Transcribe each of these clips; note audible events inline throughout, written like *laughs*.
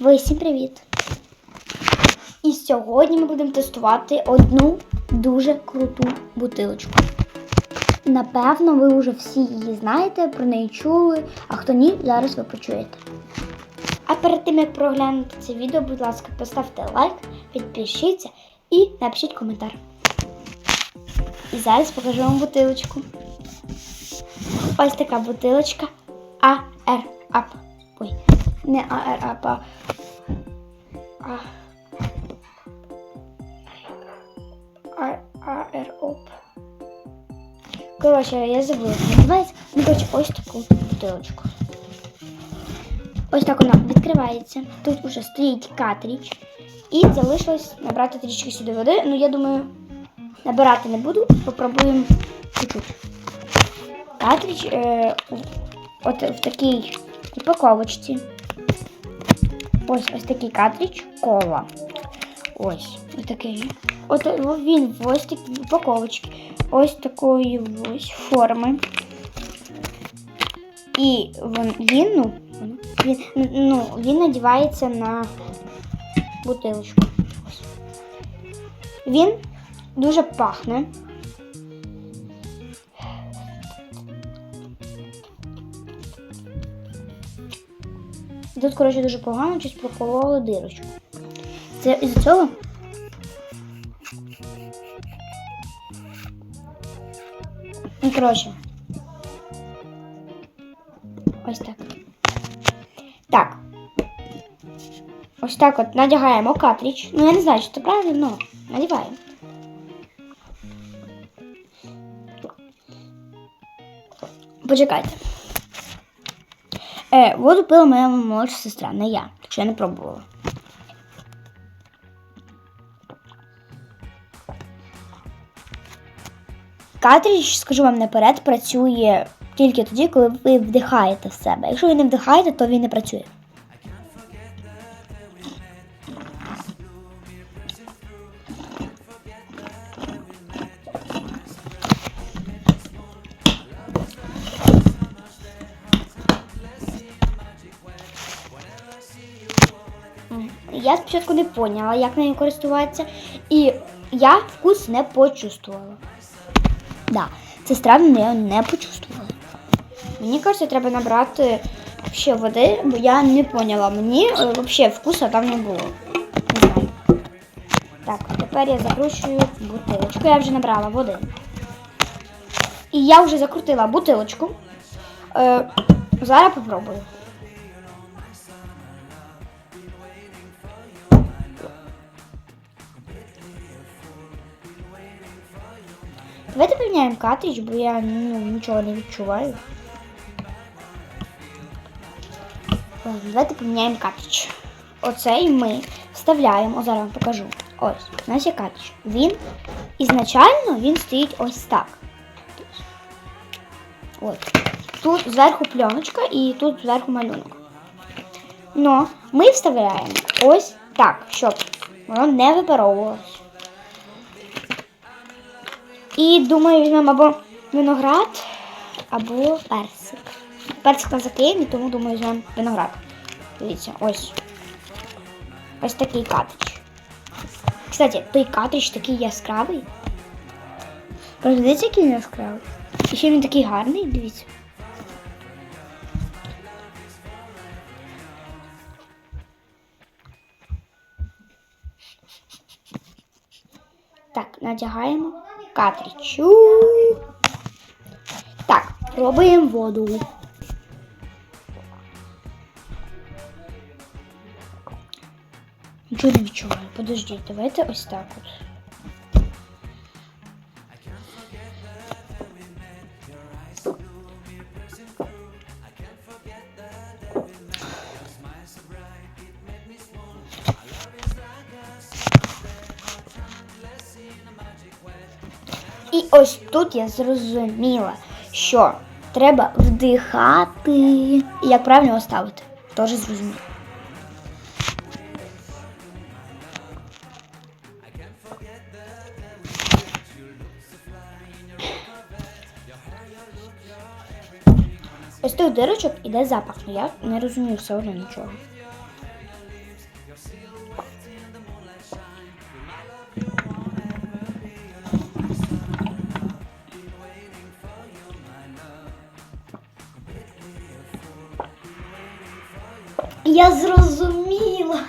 Ви всім привіт! І сьогодні ми будемо тестувати одну дуже круту бутилочку. Напевно, ви вже всі її знаєте, про неї чули, а хто ні, зараз ви почуєте. А перед тим як проглянути це відео, будь ласка, поставте лайк, підпишіться і напишіть коментар. І зараз покажу вам бутилочку. Ось така бутилочка Up. Ой, не AR Up, а А- А- AR Up. Коротше, я забула, як називається. Ну, коротше, ось таку бутилочку. Ось так вона відкривається. Тут уже стоїть картридж. І залишилось набрати трішки сюди води. Ну, я думаю, набирати не буду. Попробуємо чуть-чуть. Картридж е, от в такій упаковочці. Ось ось такий картридж кола. Ось ось такий. От він в ось такій упаковочці. Ось такої ось форми. І він, ну, він, ну, він надівається на бутилочку. Він дуже пахне. Тут, коротше, дуже погано щось прокололи дирочку. Це із цього. Ну, коротше. Ось так. Так. Ось так от надягаємо картридж. Ну, я не знаю, чи це правильно, але надіваємо. Почекайте. Е, воду пила моя молодша сестра, не я, що я не пробувала. Картридж, скажу вам наперед, працює тільки тоді, коли ви вдихаєте в себе. Якщо ви не вдихаєте, то він не працює. Я спочатку не поняла, як нею користуватися, і я вкус не почувствувала. Да, сестра нею не почувствувала. Мені кажеться, треба набрати ще води, бо я не поняла. Мені е, взагалі вкуса там не було. Не знаю. Так, тепер я закручую бутилочку. Я вже набрала води. І я вже закрутила бутилочку. Е, зараз попробую. Давайте поміняємо картридж, бо я ну, нічого не відчуваю. Ладно, Давайте поміняємо картридж. Оцей ми вставляємо, о, зараз вам покажу. Ось, у нас є картридж. Він ізначально він стоїть ось так. Ось. Тут зверху пленочка і тут зверху малюнок. Но ми вставляємо ось так, щоб воно не випаровувалося. І думаю, візьмемо або виноград, або персик. Персик на заклеєний, тому думаю, візьмемо виноград. Дивіться, ось. Ось такий катрич. Кстати, той катрич такий яскравий. Дивіться, який яскравий. І ще він такий гарний, дивіться. Так, надягаємо картридж. Так, пробуємо воду. Нічого не відчуваю. Подождіть, давайте ось так от. Ось тут я зрозуміла, що треба вдихати. І як правильно його ставити. Теж зрозуміла. Ось тих дирочок іде запах, я не розумію все одно нічого. Я зрозуміла.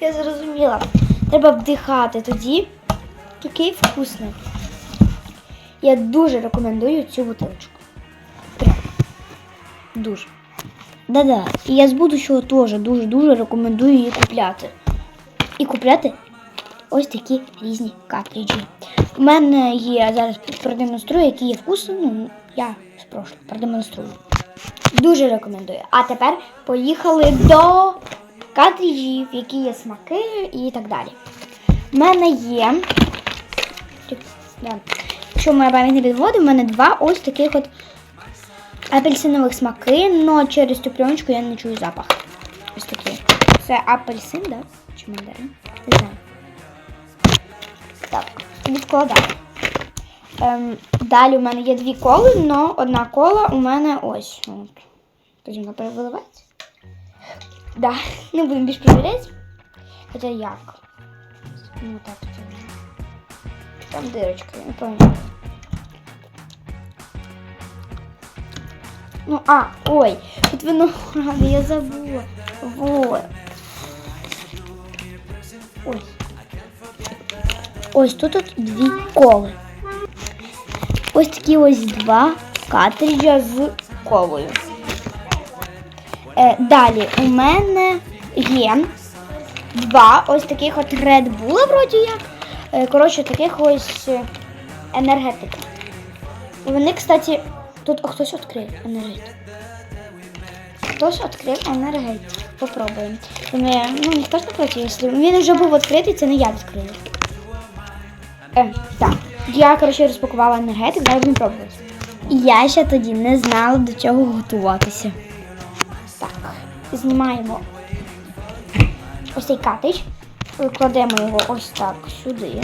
Я зрозуміла. Треба вдихати тоді. Такий вкусний. Я дуже рекомендую цю бутилочку. Дуже. Да-да. І я з будущого теж дуже-дуже рекомендую її купляти. І купляти ось такі різні картриджі. У мене є зараз продемонструю, які є вкуси. Ну, я спрошу, продемонструю. Дуже рекомендую. А тепер поїхали до картриджів, які є смаки і так далі. У мене є. Якщо моя пам'ять не підводить, у мене два ось таких от апельсинових смаки, але через цю пленочку я не чую запах. Ось такий. Це апельсин, да? Чи мандарин? Не знаю. Так, відкладаю. Ем, далі у мене є дві коли, але одна кола у мене ось. От. Потім вона перевиливається. Да, не будемо більш перевіряти. Хоча як? Ну так. Там дирочка, я не пам'ятаю. Ну, а, ой, тут виноград, я забула. Вот. Ой. Ось тут от дві коли. Ось такі ось два картриджа з колою. Е, далі у мене є два ось таких от Red Bull, вроді як. Е, коротше, таких ось е, енергетик. Вони, кстати, тут о, хтось відкрив енергетик. Хтось відкрив енергетик. Попробуємо. Вони, ну, ніхто ж не проти, якщо він вже був відкритий, це не я відкрила. Е, так. Я, коротше, розпакувала енергетик, зараз будемо пробувати. І я ще тоді не знала, до чого готуватися. Так, знімаємо ось цей катич, кладемо його ось так сюди.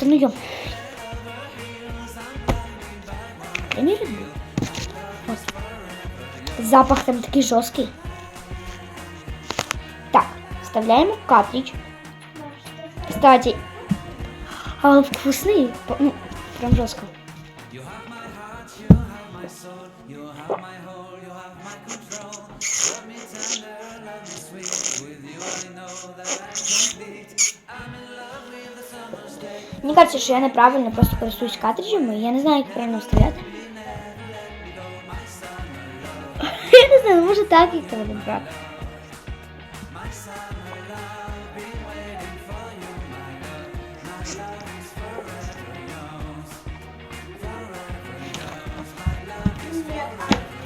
Та ну йом. Я не люблю. Ось. Запах там такий жорсткий. Так, вставляємо картридж. Кстати, а вкусный, По- ну, прям жестко. Мне кажется, что я неправильно просто користуюсь картриджами. Я не знаю, як правильно вставляти. *laughs* Я не знаю, може так їх треба.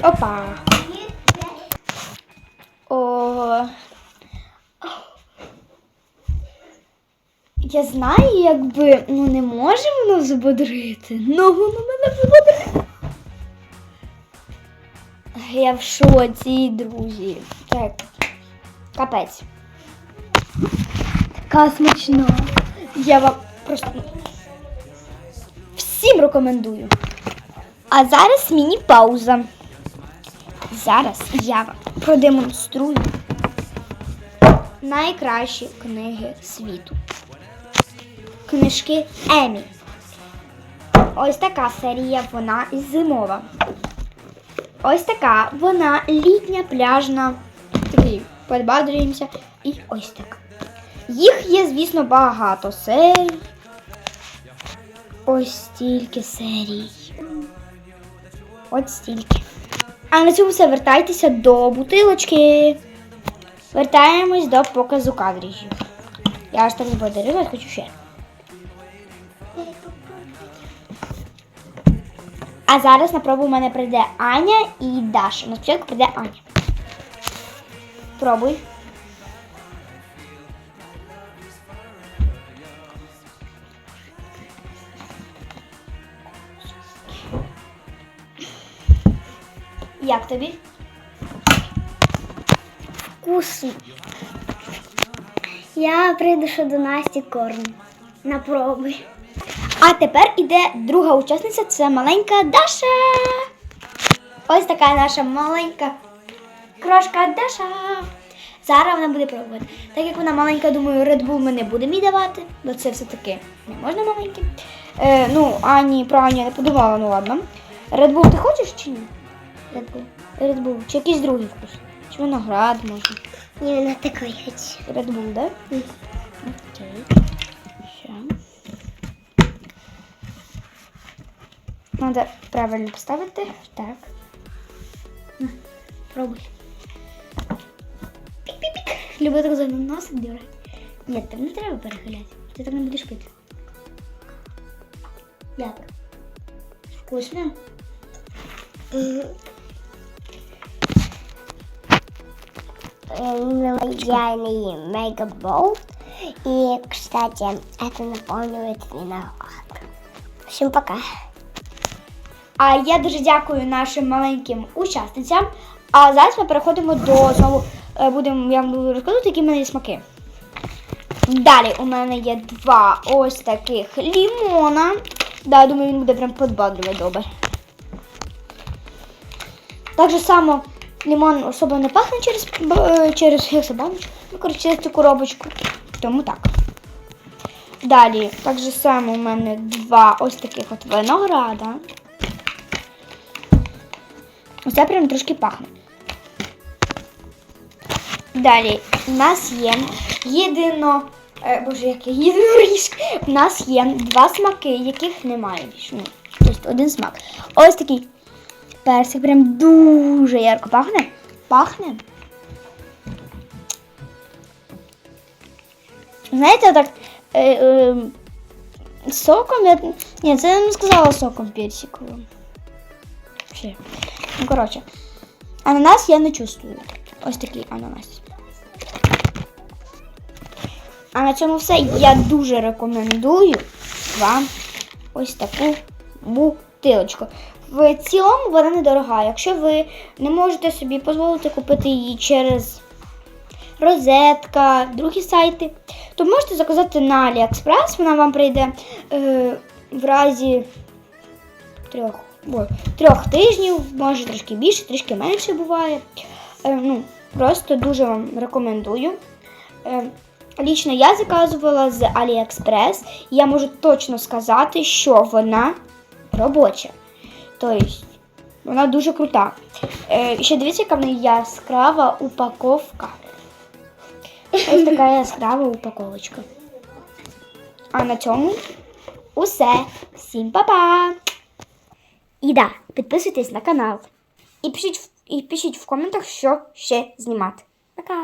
Опа. О. Я знаю, якби ну не може воно взбодрити, ну воно мене взбодрить. Я в шоці, друзі. Так. Капець. Така смачна. Я вам просто всім рекомендую. А зараз міні-пауза. Зараз я вам продемонструю найкращі книги світу. Книжки Емі. Ось така серія, вона зимова. Ось така, вона літня, пляжна. Такий, подбадрюємося. І ось така. Їх є, звісно, багато серій. Ось стільки серій. От стільки. А на цьому все вертайтеся до бутилочки. Вертаємось до показу кадриджів. Я аж так подарила, хочу ще. А зараз на пробу в мене прийде Аня і Даша. На спочатку прийде Аня. Пробуй. Як тобі? Вкусно. Я прийду до Насті корм на проби. А тепер іде друга учасниця, це маленька Даша. Ось така наша маленька крошка Даша. Зараз вона буде пробувати. Так як вона маленька, думаю, Red Bull ми не будемо їй давати, бо це все-таки не можна маленьким. Е, ну, Ані про Аню я не подумала, ну ладно. Red Bull ти хочеш чи ні? Red Bull. Red Bull. Чи якийсь другий вкус? Чи виноград може? Не, вона такой хочу. Red Bull, да? Окей. Ща. Надо правильно поставити. Так. На, Пробуй. Пік-пік-пік. Люблю так за носик дюра. Ні, там не треба перехиляти. Ти так не будеш пити. Як? Вкусно? Идеальный мегаболт. И, кстати, это наполняет виноград. Всем пока. А я дуже дякую нашим маленьким учасницям. А зараз ми переходимо до знову е, будемо я вам буду розказувати, які в мене є смаки. Далі у мене є два ось таких лімона. Да, думаю, він буде прям подбадливий добре. Так же само лимон особо не пахне через, е, через як баночку. Ну, коротше, через цю коробочку. Тому так. Далі, так же само у мене два ось таких от винограда. Оце прям трошки пахне. Далі у нас є єдино. Е, боже, яке єдиноріжка. У нас є два смаки, яких немає. Ну, тобто один смак. Ось такий персик прям дуже ярко пахне. Пахне. Знаєте, так. Е, е, соком я. Ні, це я не сказала соком персиковим. Ще. Ну, коротше. Ананас я не чувствую. Ось такий ананас. А на цьому все. Я дуже рекомендую вам ось таку бутилочку. В цілому вона недорога. Якщо ви не можете собі дозволити купити її через розетка, другі сайти, то можете заказати на AliExpress. Вона вам прийде е, в разі трьох, ой, трьох тижнів, може трошки більше, трішки менше буває. Е, ну, просто дуже вам рекомендую. Е, лічно я заказувала з AliExpress, і я можу точно сказати, що вона робоча. Тобто, вона дуже крута. Е, ще дивіться, яка в неї яскрава упаковка. Ось така *laughs* яскрава упаковочка. А на цьому усе. Всім па-па! І да, підписуйтесь на канал. І пишіть, і пишіть в коментах, що ще знімати. Пока!